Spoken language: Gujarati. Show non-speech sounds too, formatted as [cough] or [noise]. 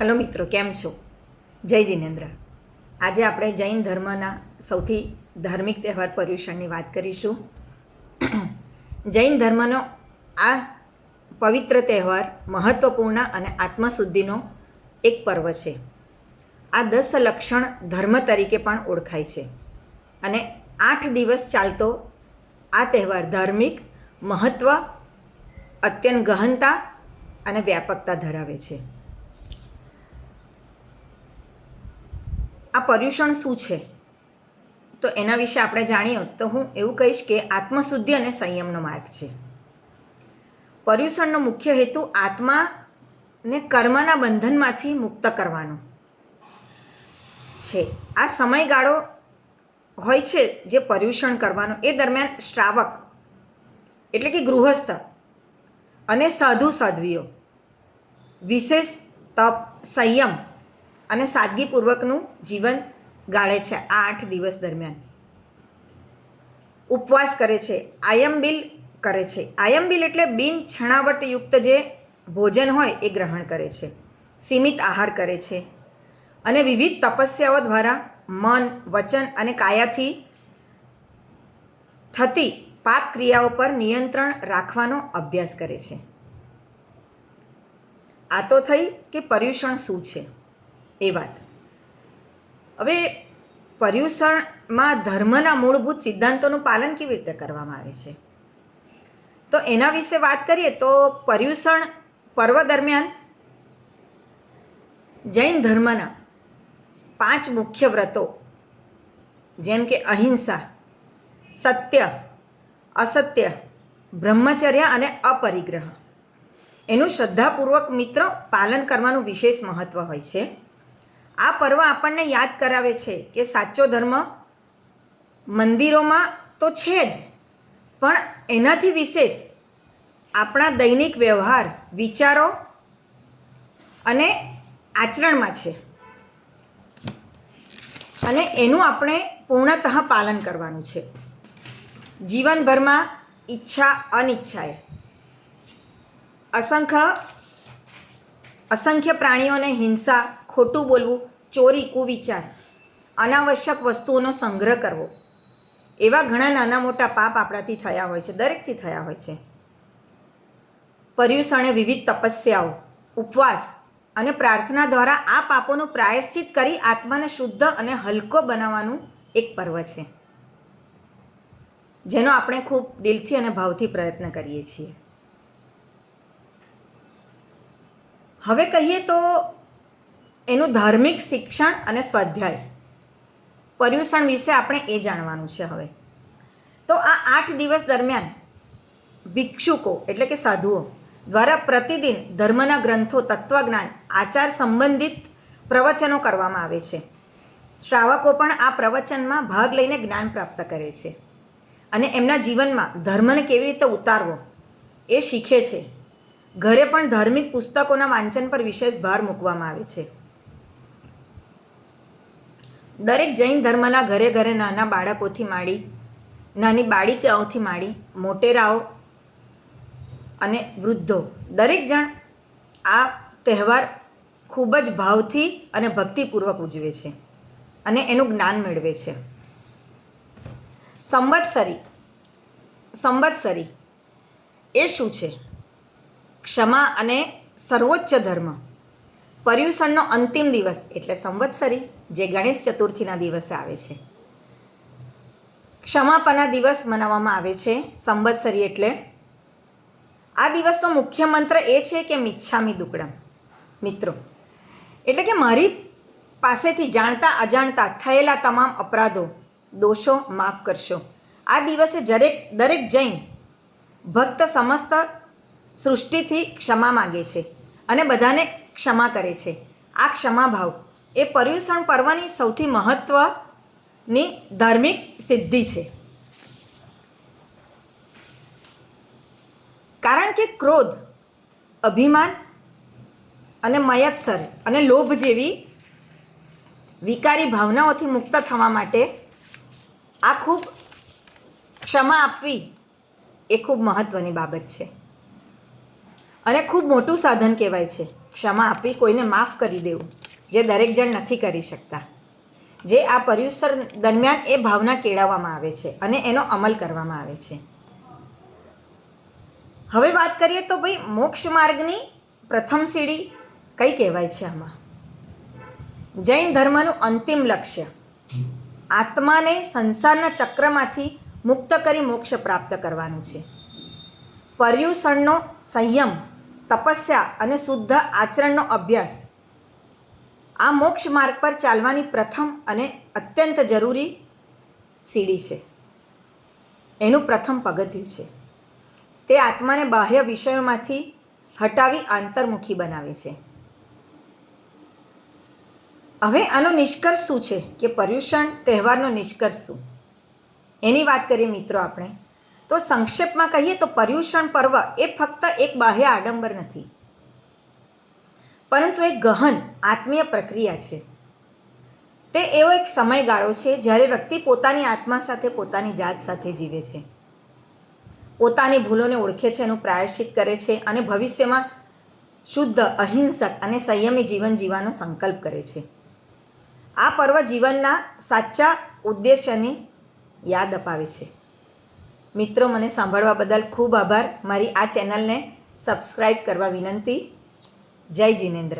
હેલો મિત્રો, કેમ છો? જય જિનેન્દ્ર. આજે આપણે જૈન ધર્મના સૌથી ધાર્મિક તહેવાર પર્યુષણની વાત કરીશું. [clears throat] જૈન ધર્મનો આ પવિત્ર તહેવાર મહત્ત્વપૂર્ણ અને આત્મશુદ્ધિનો એક પર્વ છે. આ દસ લક્ષણ ધર્મ તરીકે પણ ઓળખાય છે. અને આઠ દિવસ ચાલતો આ તહેવાર ધાર્મિક મહત્ત્વ અત્યંત ગહનતા અને વ્યાપકતા ધરાવે છે. આ પર્યુષણ શું છે? તો એના વિશે આપણે જાણીએ તો હું એવું કહીશ કે આત્મશુદ્ધિ અને સંયમનો માર્ગ છે. પર્યુષણનો મુખ્ય હેતુ આત્માને કર્મના બંધનમાંથી મુક્ત કરવાનો છે. આ સમયગાળો હોય છે જે પર્યુષણ કરવાનો. એ દરમિયાન શ્રાવક એટલે કે ગૃહસ્થ અને સાધુ સાધ્વીઓ વિશેષ તપ, સંયમ અને સાદગીપૂર્વકનું જીવન ગાળે છે આ આઠ દિવસ દરમિયાન. ઉપવાસ કરે છે આયંબિલ કરે છે. આયંબિલ એટલે બિન છણાવટયુક્ત જે ભોજન હોય એ ગ્રહણ કરે છે, સીમિત આહાર કરે છે. અને વિવિધ તપસ્યાઓ દ્વારા મન, વચન અને કાયાથી થતી પાપ ક્રિયાઓ પર નિયંત્રણ રાખવાનો અભ્યાસ કરે છે. આ તો થઈ કે પર્યુષણ શું છે? એ વાત. હવે પર્યુષણમાં ધર્મના મૂળભૂત સિદ્ધાંતોનું પાલન કેવી રીતે કરવામાં આવે છે? તો એના વિશે વાત કરીએ તો પર્યુષણ પર્વ દરમિયાન જૈન ધર્મના પાંચ મુખ્ય વ્રતો, જેમ કે અહિંસા, સત્ય, અસત્ય, બ્રહ્મચર્ય અને અપરિગ્રહ. એનું શ્રદ્ધાપૂર્વક મિત્ર પાલન કરવાનું વિશેષ મહત્ત્વ હોય છે. આ પર્વ આપણને યાદ કરાવે છે કે સાચો ધર્મ મંદિરોમાં તો છે જ. પણ એનાથી વિશેષ આપણા દૈનિક વ્યવહાર, વિચારો અને આચરણમાં છે. અને એનું આપણે પૂર્ણતઃ પાલન કરવાનું છે. જીવનભરમાં ઈચ્છા, અનિચ્છાએ અસંખ્ય અસંખ્ય પ્રાણીઓને હિંસા ખોટું બોલવું ચોરી કુવિચાર. અનાવશ્યક વસ્તુઓનો સંગ્રહ કરવો. એવા ઘણા નાના મોટા પાપ આપણાથી થયા હોય છે, દરેકથી થયા હોય છે. પર્યુષણે વિવિધ તપસ્યાઓ, ઉપવાસ અને પ્રાર્થના દ્વારા આ પાપોનું પ્રાયશ્ચિત કરી આત્માને શુદ્ધ અને હલકો બનાવવાનું એક પર્વ છે. જેનો આપણે ખૂબ દિલથી અને ભાવથી પ્રયત્ન કરીએ છીએ. હવે કહીએ તો એનું ધાર્મિક શિક્ષણ અને સ્વાધ્યાય. પર્યુષણ વિશે આપણે એ જાણવાનું છે હવે. તો આ આઠ દિવસ દરમિયાન ભિક્ષુકો એટલે કે સાધુઓ દ્વારા પ્રતિદિન ધર્મના ગ્રંથો, તત્વજ્ઞાન, આચાર સંબંધિત પ્રવચનો કરવામાં આવે છે. શ્રાવકો પણ આ પ્રવચનમાં ભાગ લઈને જ્ઞાન પ્રાપ્ત કરે છે. અને એમના જીવનમાં ધર્મને કેવી રીતે ઉતારવો એ શીખે છે. ઘરે પણ ધાર્મિક પુસ્તકોના વાંચન પર વિશેષ ભાર મૂકવામાં આવે છે. દરેક જૈન ધર્મના ઘરે ઘરે નાના બાળકોથી માંડી, નાની બાળિકાઓથી માંડી, મોટેરાઓ અને વૃદ્ધો, દરેક જણ આ તહેવાર ખૂબ જ ભાવથી અને ભક્તિપૂર્વક ઉજવે છે અને એનું જ્ઞાન મેળવે છે. સંવત્સરી સંવત્સરી એ શું છે? ક્ષમા અને સર્વોચ્ચ ધર્મ. પર્યુષણનો અંતિમ દિવસ એટલે સંવત્સરી, જે ગણેશ ચતુર્થીના દિવસે આવે છે. ક્ષમાપના દિવસ મનાવવામાં આવે છે સંવત્સરી એટલે. આ દિવસનો મુખ્ય મંત્ર એ છે કે મિચ્છામી દુકડમ. મિત્રો, એટલે કે મારી પાસેથી જાણતા અજાણતા થયેલા તમામ અપરાધો, દોષો માફ કરશો. આ દિવસે દરેક દરેક જૈન ભક્ત સમસ્ત સૃષ્ટિથી ક્ષમા માગે છે અને બધાને ક્ષમા કરે છે. આ ક્ષમાભાવ એ પર્યુષણ પર્વની સૌથી મહત્ત્વની ધાર્મિક સિદ્ધિ છે. કારણ કે ક્રોધ, અભિમાન અને મયત્સર અને લોભ જેવી વિકારી ભાવનાઓથી મુક્ત થવા માટે આ ખૂબ ક્ષમા આપવી એ ખૂબ મહત્ત્વની બાબત છે. અને ખૂબ મોટું સાધન કહેવાય છે. ક્ષમા આપવી કોઈને માફ કરી દેવું, જે દરેક જણ નથી કરી શકતા. જે આ પર્યુષણ દરમિયાન એ ભાવના કેળવવામાં આવે છે અને એનો અમલ કરવામાં આવે છે. હવે વાત કરીએ તો ભાઈ મોક્ષ માર્ગની પ્રથમ સીડી કઈ કહેવાય છે આમાં? જૈન ધર્મનું અંતિમ લક્ષ્ય. આત્માને સંસારના ચક્રમાંથી મુક્ત કરી મોક્ષ પ્રાપ્ત કરવાનું છે. પર્યુષણનો સંયમ તપસ્યા અને શુદ્ધ આચરણનો અભ્યાસ. આ મોક્ષ માર્ગ પર ચાલવાની પ્રથમ અને અત્યંત જરૂરી સીડી છે. એનું પ્રથમ પગથિયું છે. તે આત્માને બાહ્ય વિષયોમાંથી હટાવી આંતરમુખી બનાવે છે. હવે આનો નિષ્કર્ષ શું છે કે પર્યુષણ તહેવારનો નિષ્કર્ષ શું? એની વાત કરીએ મિત્રો આપણે. તો સંક્ષેપમાં કહીએ તો પર્યુષણ પર્વ એ ફક્ત એક બાહ્ય આડંબર નથી. પરંતુ એક ગહન આત્મીય પ્રક્રિયા છે. તે એવો એક સમયગાળો છે જ્યારે વ્યક્તિ પોતાની આત્મા સાથે પોતાની જાત સાથે જીવે છે. પોતાની ભૂલોને ઓળખે છે, એનું પ્રાયશ્ચિત કરે છે અને ભવિષ્યમાં શુદ્ધ, અહિંસક અને સંયમી જીવન જીવવાનો સંકલ્પ કરે છે. આ પર્વ જીવનના સાચા ઉદ્દેશ્યની યાદ અપાવે છે. મિત્રો મને સાંભળવા બદલ ખૂબ આભાર. મારી આ ચેનલને સબસ્ક્રાઈબ કરવા વિનંતી. જય જિનેન્દ્ર.